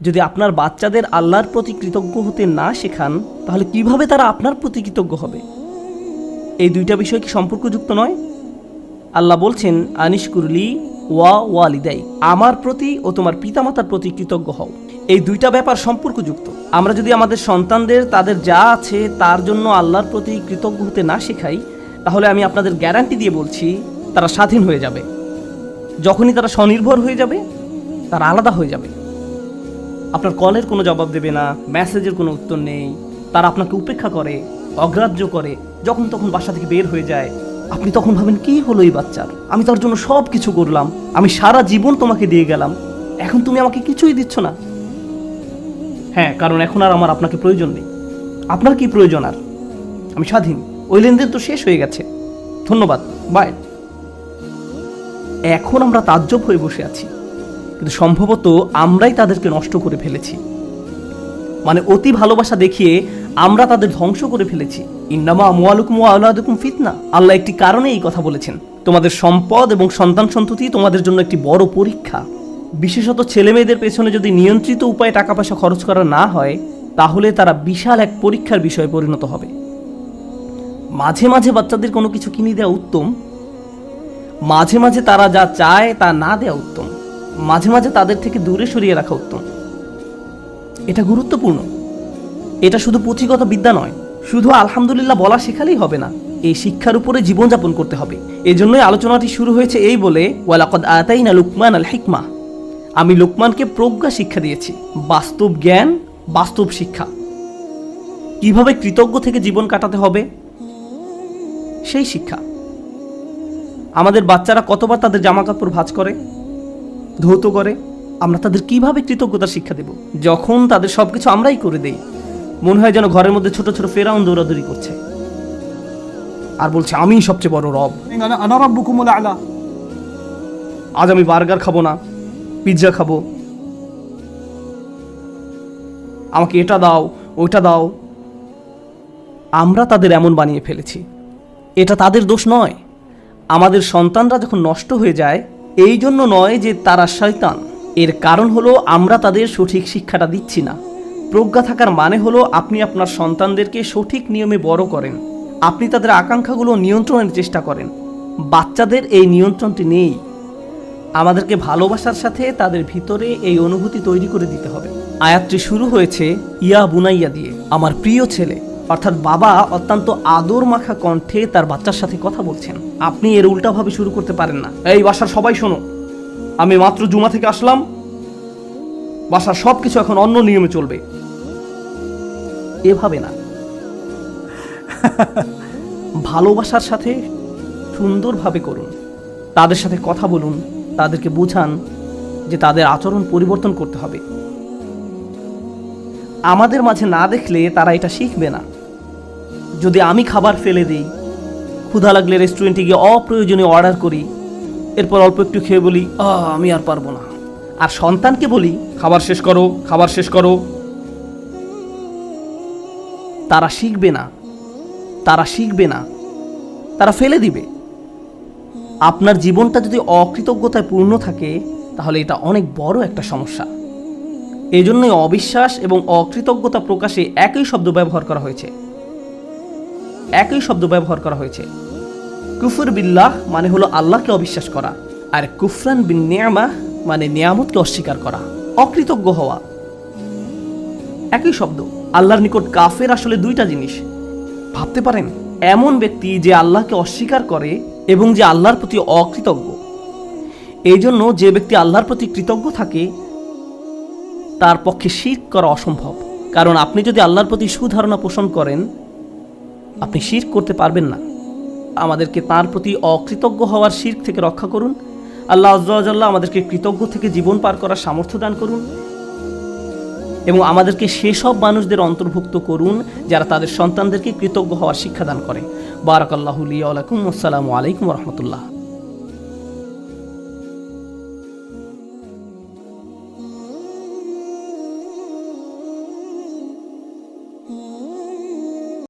যদি আপনার বাচ্চাদের আল্লাহর প্রতি কৃতজ্ঞ হতে না শেখান, তাহলে কীভাবে তারা আপনার প্রতি কৃতজ্ঞ হবে? এই দুইটা বিষয় কি সম্পর্কযুক্ত নয়? আল্লাহ বলছেন আনিস কুরলি ওয়া ওয়ালিদাই, আমার প্রতি ও তোমার পিতামাতার প্রতি কৃতজ্ঞ হও। এই দুইটা ব্যাপার সম্পর্কযুক্ত। আমরা যদি আমাদের সন্তানদের, তাদের যা আছে তার জন্য আল্লাহর প্রতি কৃতজ্ঞ হতে না শেখাই, তাহলে আমি আপনাদের গ্যারান্টি দিয়ে বলছি, তারা স্বাধীন হয়ে যাবে। যখনই তারা স্বনির্ভর হয়ে যাবে, তারা আলাদা হয়ে যাবে। আপনার কলের কোনো জবাব দেবে না, মেসেজের কোনো উত্তর নেই, তারা আপনাকে উপেক্ষা করে, অগ্রাহ্য করে, যখন তখন বাসা থেকে বের হয়ে যায়। আপনি তখন ভাবেন, কি হলো এই বাচ্চার? আমি তার জন্য সব কিছু করলাম, আমি সারা জীবন তোমাকে দিয়ে গেলাম, এখন তুমি আমাকে কিছুই দিচ্ছ না। হ্যাঁ কারণ এখন আর আমার আপনাকে প্রয়োজন নেই। আপনার কি প্রয়োজন আর? আমি স্বাধীন, ওই লেনদেন তো শেষ হয়ে গেছে। ধন্যবাদ, বাই। এখন আমরা তাজ্জব হয়ে বসে আছি। কিন্তু সম্ভবত আমরাই তাদেরকে নষ্ট করে ফেলেছি। মানে অতি ভালোবাসা দেখিয়ে আমরা তাদের ধ্বংস করে ফেলেছি। ইন্নামা মোয়ালুকুম আল্লাহুকুম ফিতনা। আল্লাহ একটি কারণে এই কথা বলেছেন। তোমাদের সম্পদ এবং সন্তান সন্ততি তোমাদের জন্য একটি বড় পরীক্ষা। বিশেষত ছেলে মেয়েদের পেছনে যদি নিয়ন্ত্রিত উপায়ে টাকা পয়সা খরচ করা না হয়, তাহলে তারা বিশাল এক পরীক্ষার বিষয়ে পরিণত হবে। মাঝে মাঝে বাচ্চাদের কোনো কিছু কিনে দেওয়া উত্তম। মাঝে মাঝে তারা যা চায় তা না দেওয়া উত্তম। মাঝে মাঝে তাদের থেকে দূরে সরিয়ে রাখা উত্তম। এটা গুরুত্বপূর্ণ। এটা শুধু পুঁথিগত বিদ্যা নয়, শুধু আলহামদুলিল্লাহ বলা শেখালেই হবে না, এই শিক্ষার উপরে জীবনযাপন করতে হবে। এজন্যই আলোচনাটি শুরু হয়েছে এই বলে, ওয়ালাকদ আতাইনা লুকমান আল হিকমা। আমি লোকমানকে প্রজ্ঞা শিক্ষা দিয়েছি, বাস্তব জ্ঞান, বাস্তব শিক্ষা। কীভাবে কৃতজ্ঞ থেকে জীবন কাটাতে হবে? সেই শিক্ষা। আমাদের বাচ্চারা কতবার তাদের জামা কাপড় ভাঁজ করে? ধৌত করে আমরা তাদের কীভাবে কৃতজ্ঞতার শিক্ষা দেব? যখন তাদের সব কিছু আমরাই করে দেই মনে হয় যেন ঘরের মধ্যে ছোট ছোট ফেরাউন দৌড়াদৌড়ি করছে। আর বলছে আমি সবচেয়ে বড় রব। আজ আমি বার্গার খাব না পিৎজা খাব। আমাকে এটা দাও ওইটা দাও। আমরা তাদের এমন বানিয়ে ফেলেছি। এটা তাদের দোষ নয়। আমাদের সন্তানরা যখন নষ্ট হয়ে যায় এই জন্য নয় যে তারা শয়তান। এর কারণ হলো আমরা তাদের সঠিক শিক্ষাটা দিচ্ছি না। প্রজ্ঞা থাকার মানে হলো আপনি আপনার সন্তানদেরকে সঠিক নিয়মে বড় করেন। আপনি তাদের আকাঙ্ক্ষাগুলো নিয়ন্ত্রণের চেষ্টা করেন। বাচ্চাদের এই নিয়ন্ত্রণটি নেই। আমাদেরকে ভালোবাসার সাথে তাদের ভিতরে এই অনুভূতি তৈরি করে দিতে হবে। আয়াতটি শুরু হয়েছে, ইয়া বুনাইয়া দিয়ে, আমার প্রিয় ছেলে অর্থাৎ বাবা অত্যন্ত আদর মাখা কণ্ঠে তার বাচ্চার সাথে কথা বলছেন। আপনি এর উল্টাভাবে শুরু করতে পারেন না। এই বাসার সবাই শোনো। আমি মাত্র জুমা থেকে আসলাম। বাসার সব কিছু এখন অন্য নিয়মে চলবে। এভাবে না। ভালোবাসার সাথে সুন্দরভাবে করুন। তাদের সাথে কথা বলুন। তাদেরকে বোঝান যে তাদের আচরণ পরিবর্তন করতে হবে। আমাদের মাঝে না দেখলে তারা এটা শিখবে না। যদি আমি খাবার ফেলে দিই, ক্ষুধা লাগলে রেস্টুরেন্টে গিয়ে অপ্রয়োজনীয় অর্ডার করি, এরপর অল্প একটু খেয়ে বলি আমি আর পারব না। আর সন্তানকে বলি, খাবার শেষ করো, খাবার শেষ করো। তারা শিখবে না, তারা শিখবে না, তারা ফেলে দিবে। আপনার জীবনটা যদি অকৃতজ্ঞতায় পূর্ণ থাকে, তাহলে এটা অনেক বড় একটা সমস্যা। এই জন্যই অবিশ্বাস এবং অকৃতজ্ঞতা প্রকাশে একই শব্দ ব্যবহার করা হয়েছে। একই শব্দ ব্যবহার করা হয়েছে। কুফর বিল্লাহ মানে হলো আল্লাহকে অবিশ্বাস করা, আর কুফরান বিন নিয়ামাহ মানে নিয়ামতকে অস্বীকার করা, অকৃতজ্ঞ হওয়া। একই শব্দ, আল্লাহর নিকট কাফের আসলে দুইটা জিনিস। ভাবতে পারেন, এমন ব্যক্তি যে আল্লাহকে অস্বীকার করে এবং যে আল্লাহর প্রতি অকৃতজ্ঞ। এই জন্য যে ব্যক্তি আল্লাহর প্রতি কৃতজ্ঞ থাকে, তার পক্ষে শির করা অসম্ভব। কারণ আপনি যদি আল্লাহর প্রতি সুধারণা পোষণ করেন আপনি শির করতে পারবেন না। আমাদেরকে তার প্রতি অকৃতজ্ঞ হওয়ার শির থেকে রক্ষা করুন। আল্লাহ আজ্লাহ আমাদেরকে কৃতজ্ঞ থেকে জীবন পার করার সামর্থ্য দান করুন। এবং আমাদেরকে সেসব মানুষদের অন্তর্ভুক্ত করুন যারা তাদের সন্তানদেরকে কৃতজ্ঞ হওয়ার শিক্ষা দান করে। বারাকাল্লাহুলিয়া আলাইকুম আসসালামু আলাইকুম রহমতুল্লাহ।